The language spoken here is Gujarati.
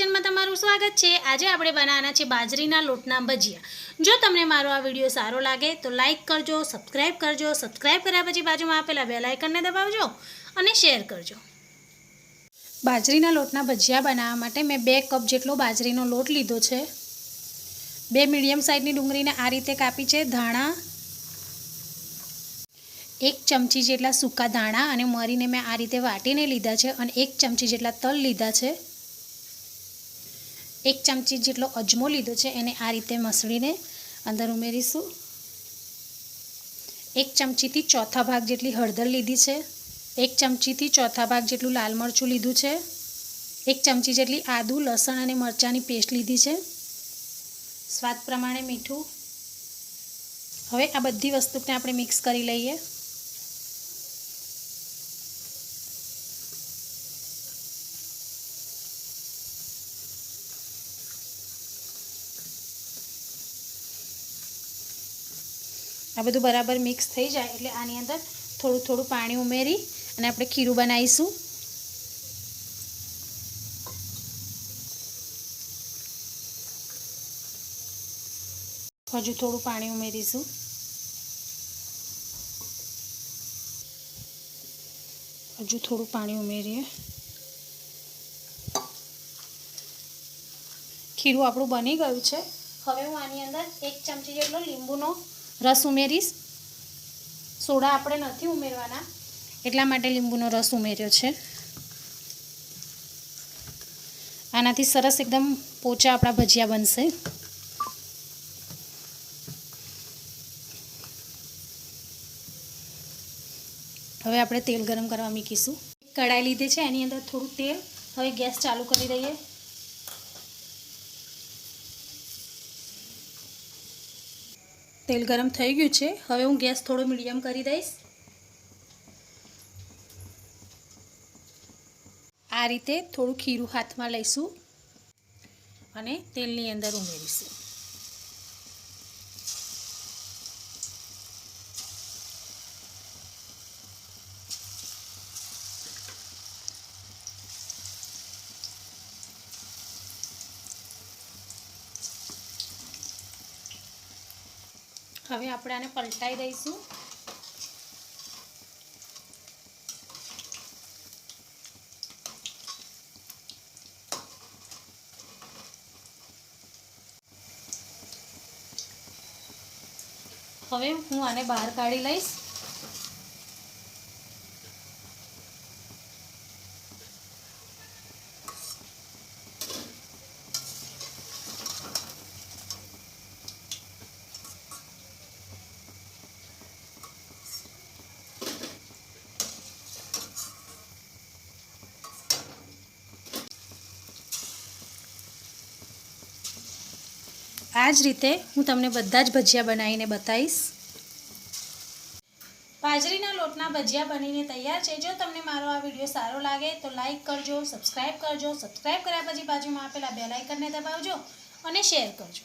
સ્વાગત છે. આજે આપણે બનાવવાના છે બાજરીના લોટના ભજીયા. જો તમને મારો આ વીડિયો સારો લાગે તો લાઈક કરજો, સબસ્ક્રાઇબ કરજો, સબસ્ક્રાઇબ કર્યા પછી બાજુમાં આપેલા બે આઇકનને દબાવજો અને શેર કરજો. બાજરીના લોટના ભજીયા બનાવવા માટે મેં બે કપ જેટલો બાજરીનો લોટ લીધો છે. બે મીડિયમ સાઇઝની ડુંગળીને આ રીતે કાપી છે ધાણા. એક ચમચી જેટલા સૂકા ધાણા અને મરીને મેં આ રીતે વાટીને લીધા છે અને એક ચમચી જેટલા તલ લીધા છે. એક ચમચી જેટલો અજમો લીધો છે એને આ રીતે મસળીને અંદર ઉમેરીશું. એક ચમચીથી ચોથા ભાગ જેટલી હળદર લીધી છે. એક ચમચીથી ચોથા ભાગ જેટલું લાલ મરચું લીધું છે. એક ચમચી જેટલી આદુ, લસણ અને મરચાંની પેસ્ટ લીધી છે. સ્વાદ પ્રમાણે મીઠું. હવે આ બધી વસ્તુને આપણે મિક્સ કરી લઈએ. આ બધું બરાબર મિક્સ થઈ જાય એટલે આની અંદર થોડું થોડું પાણી ઉમેરી અને આપણે ખીરું બનાવીશું. હજુ થોડું પાણી ઉમેરીશું. હજુ થોડું પાણી ઉમેરીએ. ખીરું આપણું બની ગયું છે. હવે હું આની અંદર એક ચમચી જેટલો લીંબુનો રસ ઉમેરીશ. સોડા આપણે નથી ઉમેરવાના, એટલા માટે લીંબુનો રસ ઉમેર્યો છે. આનાથી સરસ એકદમ પોચા આપણા ભજીયા બનશે. હવે આપણે તેલ ગરમ કરવા મૂકીશું. કઢાઈ લીધી છે, એની અંદર થોડું તેલ, હવે ગેસ ચાલુ કરી દઈએ. તેલ ગરમ થઈ ગયું છે. હવે હું ગેસ થોડો મીડિયમ કરી દઈશ. આ રીતે થોડું ખીરું હાથમાં લઈશું અને તેલની અંદર ઉમેરીશું. હવે આપણે આને પલટાઈ દઈશું. હવે હું આને બહાર કાઢી લઈશ. આ જ રીતે હું તમને બધા જ ભજીયા બનાવીને બતાવીશ. બાજરીના લોટના ભજીયા બનીને તૈયાર છે. જો તમને મારો આ વીડિયો સારો લાગે તો લાઇક કરજો સબસ્ક્રાઈબ કરજો, સબસ્ક્રાઇબ કર્યા પછી બાજુમાં આપેલા બેલાઇકનને દબાવજો અને શેર કરજો.